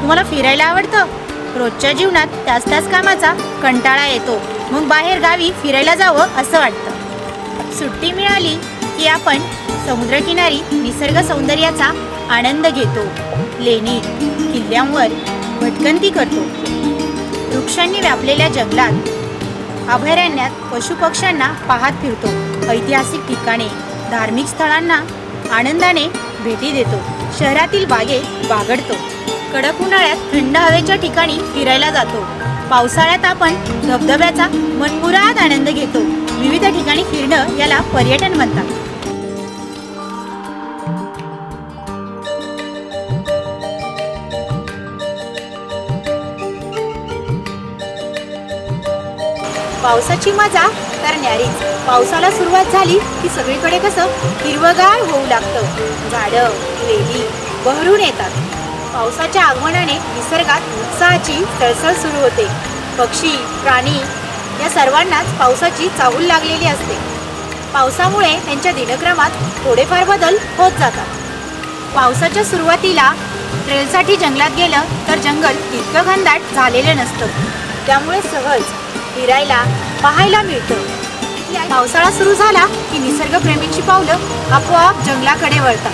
तुम्हाला फिरायला आवडतं? रोजच्या जीवनात त्याच त्याच कामाचा कंटाळा येतो. मग बाहेर गावी फिरायला जावं असं वाटतं. सुट्टी मिळाली की आपण समुद्रकिनारी निसर्ग सौंदर्याचा आनंद घेतो. लेणी किल्ल्यांवर भटकंती करतो. वृक्षांनी व्यापलेल्या जंगलात अभयारण्यात पशुपक्ष्यांना पाहत फिरतो. ऐतिहासिक ठिकाणे धार्मिक स्थळांना आनंदाने भेटी देतो. शहरातील बागे बागडतो कडक उन्हाळ्यात थंड हवेच्या ठिकाणी फिरायला जातो. पावसाळ्यात आपण धबधब्याचा मनमुराद आनंद घेतो. विविध ठिकाणी फिरणं याला पर्यटन म्हणतात. पावसाची मजा तर न्यारीच पावसाला सुरुवात झाली की सगळीकडे कसं हिरवगार होऊ लागतं. झाडं वेली बहरून येतात. पावसाच्या आगमनाने निसर्गात उत्साहाची सळसळ सुरू होते. पक्षी प्राणी या सर्वांनाच पावसाची चाहूल लागलेली असते. पावसामुळे त्यांच्या दिनक्रमात थोडेफार बदल होत जातात. पावसाच्या सुरुवातीला ट्रेलसाठी जंगलात गेलं तर जंगल इतकं घनदाट झालेलं नसतं. त्यामुळे सहज फिरायला पाहायला मिळतं. पावसाळा सुरू झाला की निसर्गप्रेमींची पावलं आपोआप जंगलाकडे वळतात.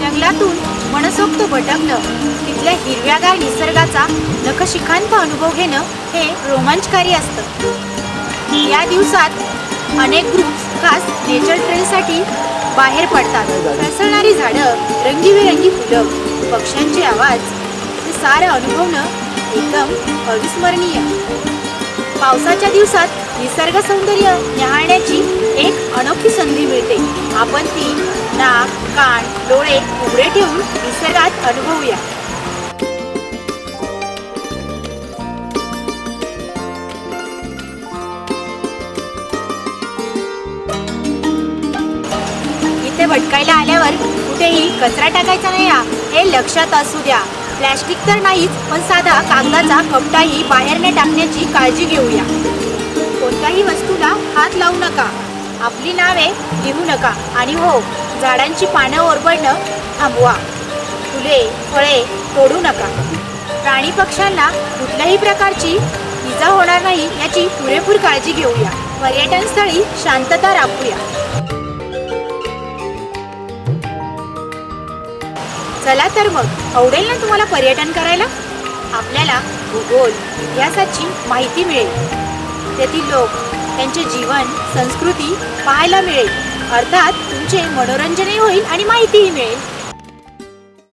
जंगलातून मनसोक्त भटकणं तिथल्या हिरव्यागार निसर्गाचा नखशिखांत अनुभव घेणं हे रोमांचकारी असतं. या दिवसात अनेक ग्रुप्स खास नेचर ट्रेलसाठी बाहेर पडतात. सळसळणारी झाडं रंगीबेरंगी फुलं पक्ष्यांचे आवाज हे सारं अनुभवणं एकदम अविस्मरणीय. पावसाच्या दिवसात निसर्ग सौंदर्य न्याहाळण्याची एक अनोखी संधी मिळते. आपण ती नाक कान डोळे उघडे ठेवून निसर्गात अनुभवूया. इथे भटकायला आल्यावर कुठेही कचरा टाकायचा नाही हे लक्षात असू द्या. प्लॅस्टिक तर नाहीच पण साधा कागदाचा कपडाही बाहेर न टाकण्याची काळजी घेऊया. कोणत्याही वस्तूला हात लावू नका. आपली नावे लिहू नका. आणि हो झाडांची पानं ओरबडणं थांबवा. फुले फळे तोडू नका. प्राणी पक्ष्यांना कुठल्याही प्रकारची इजा होणार नाही याची पुरेपूर काळजी घेऊया. पर्यटन स्थळी शांतता राखूया. चला तर मग आवडेल ना तुम्हाला पर्यटन करायला? आपल्याला भूगोल इतिहासाची माहिती मिळेल. तेथील लोक त्यांचे जीवन संस्कृती पाहायला मिळेल. अर्थात तुमचे मनोरंजनही होईल आणि माहितीही मिळेल.